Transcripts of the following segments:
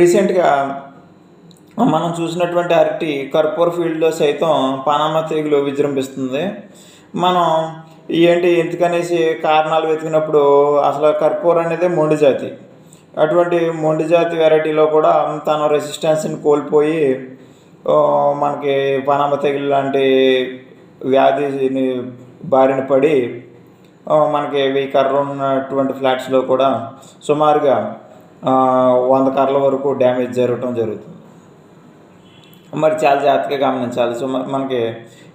రీసెంట్గా మనం చూసినటువంటి అరటి కర్పూర్ ఫీల్డ్లో సైతం పనామా తెగులు విజృంభిస్తుంది. మనం ఏంటి ఎందుకనేసి కారణాలు వెతికినప్పుడు అసలు కర్పూర్ అనేది మొండి జాతి. అటువంటి మొండి జాతి వెరైటీలో కూడా తన రెసిస్టెన్స్ని కోల్పోయి మనకి పనామ తెగులు లాంటి వ్యాధిని బారిన పడి మనకి వెయ్యి కర్ర ఉన్నటువంటి ఫ్లాట్స్లో కూడా సుమారుగా వంద కర్రల వరకు డ్యామేజ్ జరగటం జరుగుతుంది. మరి చాలా జాగ్రత్తగా గమనించాలి. సుమారు మనకి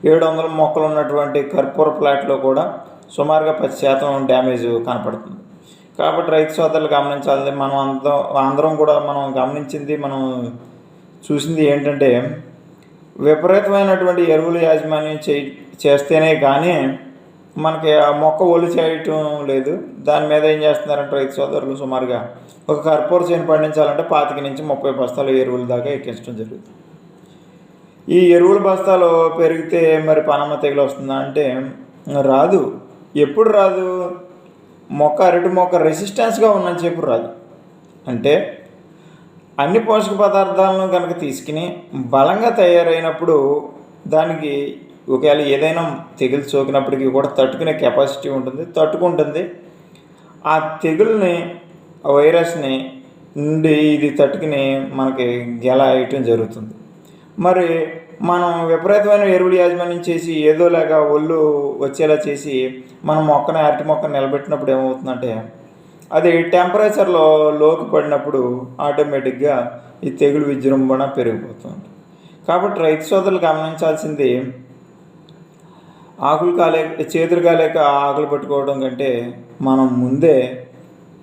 ఏడు వందల మొక్కలు ఉన్నటువంటి కర్పూర ప్లాట్లో కూడా సుమారుగా పది శాతం డ్యామేజ్ కనపడుతుంది. కాబట్టి రైతు సోదరులు గమనించాలి మనం అందరం అందరం కూడా మనం గమనించింది మనం చూసింది ఏంటంటే విపరీతమైనటువంటి ఎరువుల యాజమాన్యం చే చేస్తేనే కానీ మనకి ఆ మొక్క ఒళ్ళు చేయటం లేదు. దాని మీద ఏం చేస్తున్నారంటే రైతు సోదరులు సుమారుగా ఒక కర్పూర చేను పండించాలంటే పాతిక నుంచి ముప్పై బస్తాలు ఎరువుల దాకా ఎక్కించడం జరుగుతుంది. ఈ ఎరువుల బస్తాలు పెరిగితే మరి పనమ్మ తెగులు వస్తుందా అంటే రాదు. ఎప్పుడు రాదు? మొక్క అరటి మొక్క రెసిస్టెన్స్గా ఉన్నని చెప్పి రాదు. అంటే అన్ని పోషక పదార్థాలను కనుక తీసుకుని బలంగా తయారైనప్పుడు దానికి ఒకవేళ ఏదైనా తెగులు సోకినప్పటికీ కూడా తట్టుకునే కెపాసిటీ ఉంటుంది తట్టుకుంటుంది. ఆ తెగుల్ని ఆ వైరస్ని నుండి ఇది తట్టుకుని మనకి గెల వేయటం జరుగుతుంది. మరి మనం విపరీతమైన ఎరువులు యాజమాన్యం చేసి ఏదోలాగా ఒళ్ళు వచ్చేలా చేసి మనం మొక్కని అరటి మొక్కను నిలబెట్టినప్పుడు ఏమవుతుందంటే అది టెంపరేచర్లో లోకి పడినప్పుడు ఆటోమేటిక్గా ఈ తెగులు విజృంభణ పెరిగిపోతుంది. కాబట్టి రైతు సోదరులు గమనించాల్సింది ఆకులు కాలేక చేతులు కాలేక ఆకులు పట్టుకోవడం కంటే మనం ముందే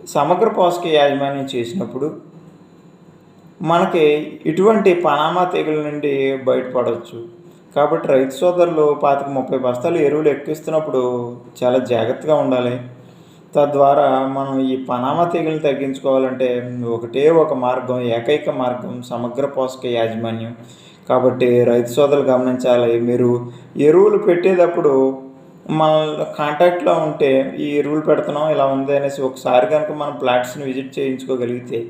సమగ్ర పోషక యాజమాన్యం చేసినప్పుడు మనకి ఇటువంటి పనామా తెగుల నుండి బయటపడవచ్చు. కాబట్టి రైతు సోదరులు పాతిక ముప్పై బస్తాలు ఎరువులు ఎక్కిస్తున్నప్పుడు చాలా జాగ్రత్తగా ఉండాలి. తద్వారా మనం ఈ పనామా తెగులు తగ్గించుకోవాలంటే ఒకటే ఒక మార్గం ఏకైక మార్గం సమగ్ర పోషక యాజమాన్యం. కాబట్టి రైతు సోదరులు గమనించాలి. మీరు ఎరువులు పెట్టేటప్పుడు మన కాంటాక్ట్లో ఉంటే ఈ ఎరువులు పెడుతున్నాం ఇలా ఉంది అనేసి ఒకసారి కనుక మనం ప్లాట్స్ని విజిట్ చేయించుకోగలిగితే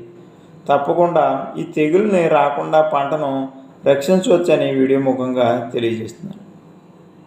తప్పకుండా ఈ తెగుల్ని రాకుండా పంటను రక్షించవచ్చని వీడియో ముఖంగా తెలియజేస్తున్నాను